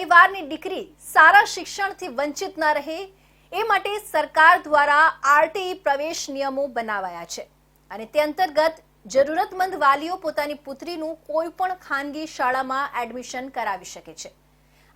પરિવારની દીકરી સારા શિક્ષણથી વંચિત ન રહે, એ માટે સરકાર દ્વારા આરટીઈ પ્રવેશ નિયમો બનાવાયા છે. અને તે અંતર્ગત જરૂરતમંદ વાલીઓ પોતાની પુત્રીનું કોઈ પણ ખાનગી શાળામાં એડમિશન કરાવી શકે છે.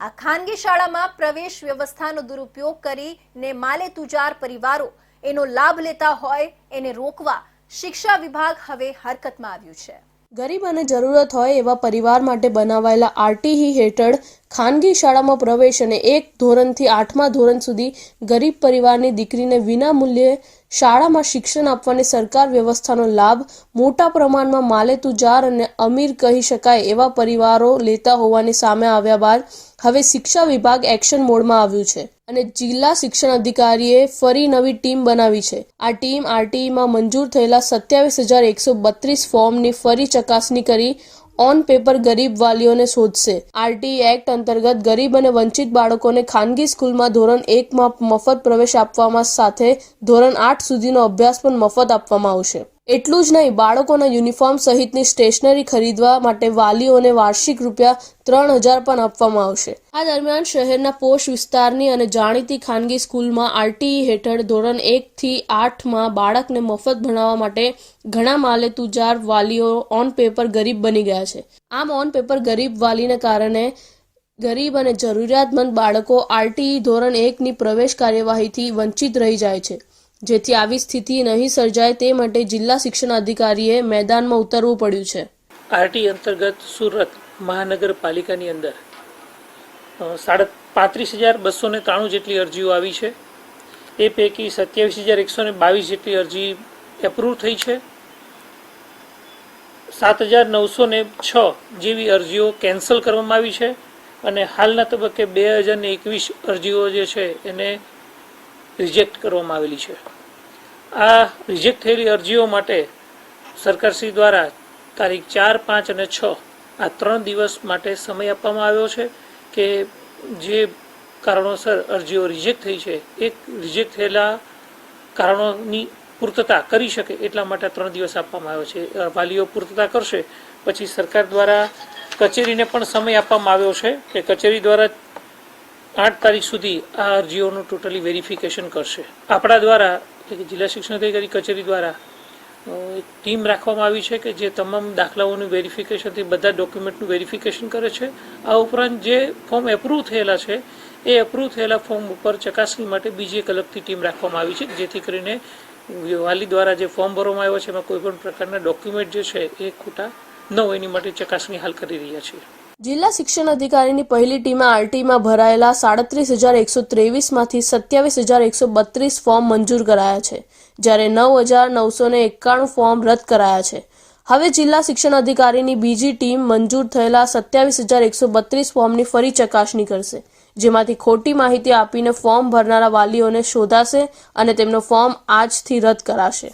આ ખાનગી શાળામાં પ્રવેશ વ્યવસ્થાનો દુરુપયોગ કરીને માલે તુજાર પરિવારો એનો લાભ લેતા હોય, એને રોકવા શિક્ષા વિભાગ હવે હરકતમાં આવ્યું છે. ગરીબ અને જરૂરત હોય એવા પરિવાર માટે બનાવાયેલા આરટીઈ હેઠળ ખાનગી શાળામાં પ્રવેશ અને એક ધોરણથી આઠમા ધોરણ સુધી ગરીબ પરિવારની દીકરીને વિના મૂલ્યે શાળામાં શિક્ષણ આપવાની સરકાર વ્યવસ્થાનો લાભ મોટા પ્રમાણમાં માલેતુજાર અને અમીર કહી શકાય એવા પરિવારો લેતા હોવાની સામે આવ્યા બાદ હવે શિક્ષા વિભાગ એક્શન મોડમાં આવ્યું છે અને જિલ્લા શિક્ષણ અધિકારીએ ફરી નવી ટીમ બનાવી છે. આ ટીમ આરટીઈમાં મંજૂર થયેલા સત્યાવીસ હજાર એકસો બત્રીસ ફોર્મની ફરી ચકાસણી કરી ઓન પેપર ગરીબ વાલીઓને શોધશે. આરટી એક્ટ અંતર્ગત ગરીબ અને વંચિત બાળકોને ખાનગી સ્કૂલમાં ધોરણ એકમાં મફત પ્રવેશ આપવામાં સાથે ધોરણ આઠ સુધીનો અભ્યાસ પણ મફત આપવામાં આવશે. એટલું જ નહીં, બાળકોના યુનિફોર્મ સહિતની સ્ટેશનરી ખરીદવા માટે વાલીઓને વાર્ષિક રૂપિયા ત્રણ હજાર પણ આપવામાં આવશે. આ દરમિયાન શહેરના પોષ વિસ્તારની અને જાણીતી ખાનગી સ્કૂલમાં આરટીઈ હેઠળ ધોરણ એક થી આઠમાં બાળકને મફત ભણાવવા માટે ઘણા માલે તુજાર વાલીઓ ઓન પેપર ગરીબ બની ગયા છે. આમ ઓન પેપર ગરીબ વાલીને કારણે ગરીબ અને જરૂરિયાતમંદ બાળકો આરટીઈ ધોરણ એકની પ્રવેશ કાર્યવાહીથી વંચિત રહી જાય છે. જેથી આવી સ્થિતિ નહીં સર્જાય તે માટે જિલ્લા શિક્ષણ અધિકારીએ મેદાનમાં ઉતરવું પડ્યું છે. આરટી અંતર્ગત સુરત મહાનગરપાલિકાની અંદર સાડા પાંત્રીસ હજાર બસો ને ત્રાણું જેટલી અરજીઓ આવી છે. એ પૈકી સત્યાવીસ હજાર એકસો ને બાવીસ જેટલી અરજી એપ્રુવ થઈ છે. સાત હજાર નવસો ને છ જેવી અરજીઓ કેન્સલ કરવામાં આવી છે અને હાલના તબક્કે બે હજાર ને એકવીસ અરજીઓ જે છે એને રિજેક્ટ કરવામાં આવેલી છે. આ રિજેક્ટ થયેલી અરજીઓ માટે સરકારશ્રી દ્વારા તારીખ ચાર, પાંચ અને છ આ ત્રણ દિવસ માટે સમય આપવામાં આવ્યો છે કે જે કારણોસર અરજીઓ રિજેક્ટ થઈ છે એ રિજેક્ટ થયેલા કારણોની પૂર્તતા કરી શકે એટલા માટે ત્રણ દિવસ આપવામાં આવ્યો છે. વાલીઓ પૂર્તતા કરશે, પછી સરકાર દ્વારા કચેરીને પણ સમય આપવામાં આવ્યો છે કે કચેરી દ્વારા આઠ તારીખ સુધી આ અરજીઓનું ટોટલી વેરિફિકેશન કરશે. આપણા દ્વારા એટલે કે જિલ્લા શિક્ષણ અધિકારી કચેરી દ્વારા એક ટીમ રાખવામાં આવી છે કે જે તમામ દાખલાઓનું વેરિફિકેશનથી બધા ડોક્યુમેન્ટનું વેરિફિકેશન કરે છે. આ ઉપરાંત જે ફોર્મ એપ્રૂવ થયેલા છે, એ એપ્રૂવ થયેલા ફોર્મ ઉપર ચકાસણી માટે બીજી એક અલગથી ટીમ રાખવામાં આવી છે, જેથી કરીને વાલી દ્વારા જે ફોર્મ ભરવામાં આવ્યો છે, એમાં કોઈપણ પ્રકારના ડોક્યુમેન્ટ જે છે, એ ખોટા ન હોય, એની માટે ચકાસણી હાલ કરી રહ્યા છીએ. જિલ્લા શિક્ષણ અધિકારીની પહેલી ટીમે આરટીમાં ભરાયેલા સાડત્રીસ હજાર એકસો ત્રેવીસમાંથી સત્યાવીસ હજાર એકસો બત્રીસ ફોર્મ મંજૂર કરાયા છે, જ્યારે નવ હજાર નવસો ને એકાણું ફોર્મ રદ કરાયા છે. હવે જિલ્લા શિક્ષણ અધિકારીની બીજી ટીમ મંજૂર થયેલા સત્યાવીસ હજાર એકસો બત્રીસ ફોર્મની ફરી ચકાસણી કરશે, જેમાંથી ખોટી માહિતી આપીને ફોર્મ ભરનારા વાલીઓને શોધાશે અને તેમનો ફોર્મ આજથી રદ કરાશે.